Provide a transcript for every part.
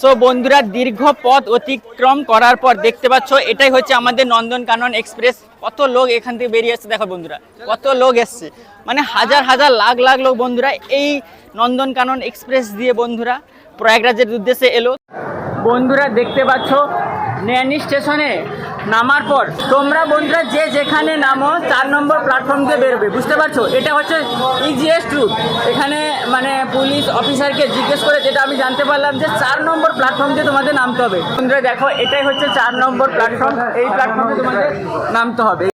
So বন্ধুরা, দীর্ঘ পথ অতিক্রম করার পর দেখতে পাচ্ছ, এটাই হচ্ছে আমাদের নন্দনকানন এক্সপ্রেস। কত লোক এখান থেকে বেরিয়ে আসছে দেখো বন্ধুরা, কত লোক এসছে। মানে হাজার হাজার, লাখ লাখ লোক বন্ধুরা এই নন্দনকানন এক্সপ্রেস দিয়ে বন্ধুরা প্রয়াগরাজের উদ্দেশ্যে এলো। বন্ধুরা, দেখতে পাচ্ছ ন্যানি স্টেশনে নামার পর তোমরা বন্ধুরা যে যেখানে নামো, চার নম্বর প্ল্যাটফর্ম দিয়ে বেরোবে, বুঝতে পারছ? এটা হচ্ছে ইজিয়েস্ট রুট এখানে মানে পুলিশ অফিসারকে জিজ্ঞেস করে যেটা আমি জানতে পারলাম যে চার নম্বর প্ল্যাটফর্ম দিয়ে তোমাদের নামতে হবে। বন্ধুরা, দেখো, এটাই হচ্ছে চার নম্বর প্ল্যাটফর্ম এই প্ল্যাটফর্মে তোমাদের নামতে হবে।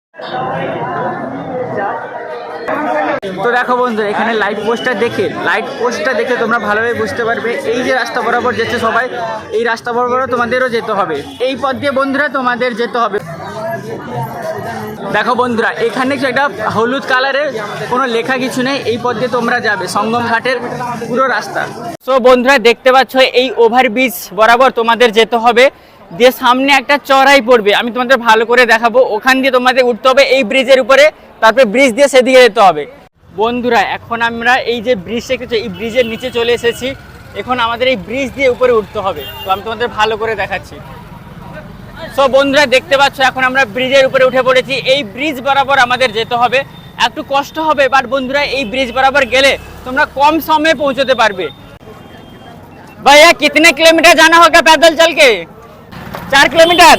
তো দেখো বন্ধুরা, এখানে লাইট পোস্টটা দেখে লাইট পোস্টটা দেখে তোমরা ভালোভাবে বুঝতে পারবে, এই যে রাস্তা বরাবর যেতে সবাই, এই রাস্তা বরাবর তোমাদেরও যেতে হবে। এই পথ দিয়ে বন্ধুরা তোমাদের যেতে হবে। দেখো বন্ধুরা, এখানে একটা হলুদ কালারের কোনো লেখা কিছু নেই, এই পথ দিয়ে তোমরা যাবে, সঙ্গম ঘাটের পুরো রাস্তা। সো বন্ধুরা, দেখতে পাচ্ছ, এই ওভারব্রিজ বরাবর তোমাদের যেতে হবে। দিয়ে সামনে একটা চড়াই পড়বে, আমি তোমাদের ভালো করে দেখাবো। ওখান দিয়ে তোমাদের উঠতে হবে, এই ব্রিজের উপরে, তারপরে ব্রিজ দিয়ে সেদিকে যেতে হবে। বন্ধুরা এখন আমরা এই যে ব্রিজ দেখেছো এই ব্রিজের নিচে চলে এসেছি এখন আমাদের এই ব্রিজ দিয়ে উপরে উঠতে হবে তো আমি তোমাদের ভালো করে দেখাচ্ছি সো বন্ধুরা দেখতে পাচ্ছ এখন আমরা ব্রিজের উপরে উঠে পড়েছি এই ব্রিজ বরাবর আমাদের যেতে হবে একটু কষ্ট হবে বাট বন্ধুরা এই ব্রিজ বরাবর গেলে তোমরা কম সময়ে পৌঁছতে পারবে भैया कितने किलोमीटर जाना होगा पैदल चल के চার কিলোমিটার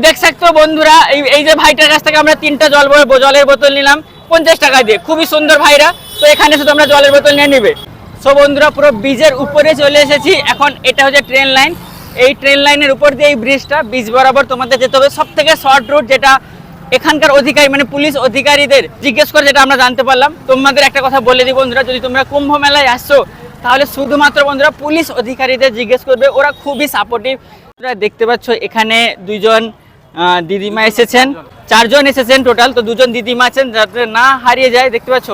দেখ सकते हो বন্ধুরা এই এই যে ভাইটার কাছ থেকে আমরা তিনটা জল ব- জলের বোতল নিলাম পঞ্চাশ টাকা দিয়ে। খুবই সুন্দর ভাইরা। তো এখানে এসে তোমরা জলের বোতল নিয়ে নিবে। সো বন্ধুরা, পুরো ব্রিজের উপরে চলে এসেছি। এখন এটা হচ্ছে ট্রেন লাইন এই ট্রেন লাইনের উপর দিয়ে এই ব্রিজটা ব্রিজ বরাবর তোমাদের যেতে হবে। সব থেকে শর্ট রুট যেটা এখানকার অধিকারী মানে পুলিশ অধিকারীদের জিজ্ঞেস করে, যেটা আমরা জানতে পারলাম। তোমাদের একটা কথা বলে দিই বন্ধুরা, যদি তোমরা কুম্ভ মেলায় আসছো, তাহলে শুধুমাত্র বন্ধুরা পুলিশ অধিকারীদের জিজ্ঞেস করবে। ওরা খুবই সাপোর্টিভ দেখতে পাচ্ছ, এখানে দুইজন দিদিমা এসেছেন। চারজন এসেছেন টোটাল, তো দুজন দিদিমা আছেন, যাতে না হারিয়ে যায়, দেখতে পাচ্ছ?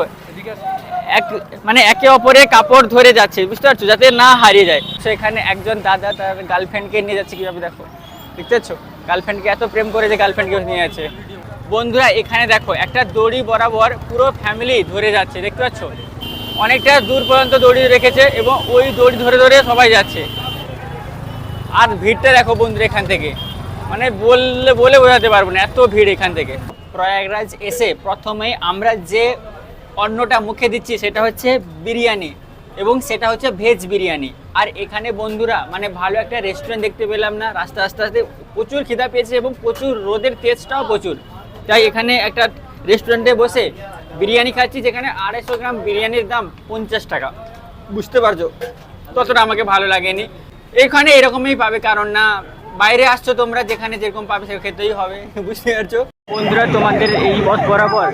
এক মানে একে অপরে কাপড় ধরে যাচ্ছে, বুঝতে পারছ? যাতে না হারিয়ে যায়। তো এখানে একজন দাদা তার গার্লফ্রেন্ডকে নিয়ে যাচ্ছে কীভাবে, দেখো? দেখতে পাচ্ছ? গার্লফ্রেন্ডকে এত প্রেম করে যে গার্লফ্রেন্ডকে নিয়ে যাচ্ছে। বন্ধুরা, এখানে দেখো, একটা দড়ি বরাবর পুরো ফ্যামিলি ধরে যাচ্ছে, দেখতে পাচ্ছ? অনেকটা দূর পর্যন্ত দড়ি রেখেছে এবং ওই দড়ি ধরে ধরে সবাই যাচ্ছে। আর ভিড়টা দেখো বন্ধুরা, এখান থেকে। মানে বললে, বলে বোঝাতে পারব না, এত ভিড় এখান থেকে। প্রয়াগরাজ এসে প্রথমে আমরা যে অন্নটা মুখে দিচ্ছি, সেটা হচ্ছে বিরিয়ানি এবং সেটা হচ্ছে ভেজ বিরিয়ানি। আর এখানে বন্ধুরা মানে ভালো একটা রেস্টুরেন্ট দেখতে পেলাম না, রাস্তা, আস্তে আস্তে প্রচুর খিদা পেয়েছে এবং প্রচুর রোদের তেজটাও প্রচুর। তাই এখানে একটা রেস্টুরেন্টে বসে বিরিয়ানি খাচ্ছি, যেখানে আড়াইশো গ্রাম বিরিয়ানির দাম পঞ্চাশ টাকা। বুঝতে পারছ? ততটা আমাকে ভালো লাগেনি। এখানে এরকমই পাবে, কারণ না বাইরে আসছো তোমরা, যেখানে যেরকম পাবে সেটা খেতেই হবে, বুঝতে পারছ? বন্ধুরা, তোমাদের এই পথ বরাবর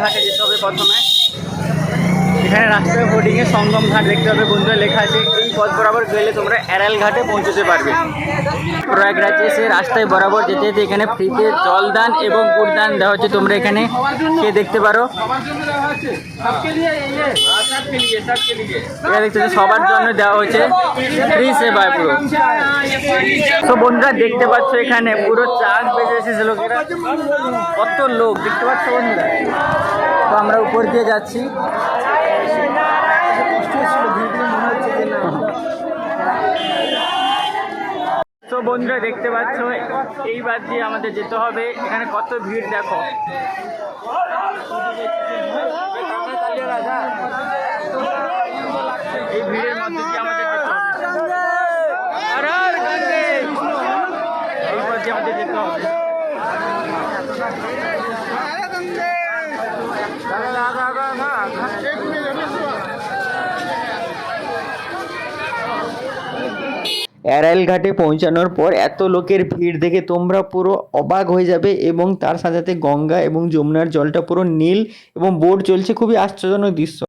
ঘাটে যেতে হবে প্রথমে। এখানে রাস্তায় হোর্ডিং এ সঙ্গম ঘাট দেখতে হবে বন্ধুরা, লেখা আছে, এই পথ বরাবর গেলে তোমরা অ্যারাইল ঘাটে পৌঁছতে পারবে। প্রয়াগরাজে এসে রাস্তায় বরাবর যেতে যেতে এখানে ফ্রিতে জলদান এবং গুড়দান দেওয়া হচ্ছে, তোমরা এখানে কে দেখতে পারো। দেখতে সবার জন্য দেওয়া হয়েছে ফ্রি সেবায় পুরো তো বন্ধুরা, দেখতে পাচ্ছ এখানে পুরো চাষ বেজে এসেছে লোকেরা। কত লোক, দেখতে পাচ্ছ বন্ধুরা? তো আমরা উপর দিয়ে যাচ্ছি। বন্ধুরা দেখতে পাচ্ছ, এইবার দিয়ে আমাদের যেতে হবে, এখানে কত ভিড় দেখো। এই ভিড়ের মধ্যে আমাদের আমাদের যেতে হবে। অ্যারাইল ঘাটে পৌঁছানোর পর এত লোকের ভিড় দেখে তোমরা পুরো অবাক হয়ে যাবে এবং তার সাথে সাথে গঙ্গা এবং যমুনার জলটা পুরো নীল এবং বোট চলছে খুবই আশ্চর্যজনক দৃশ্য।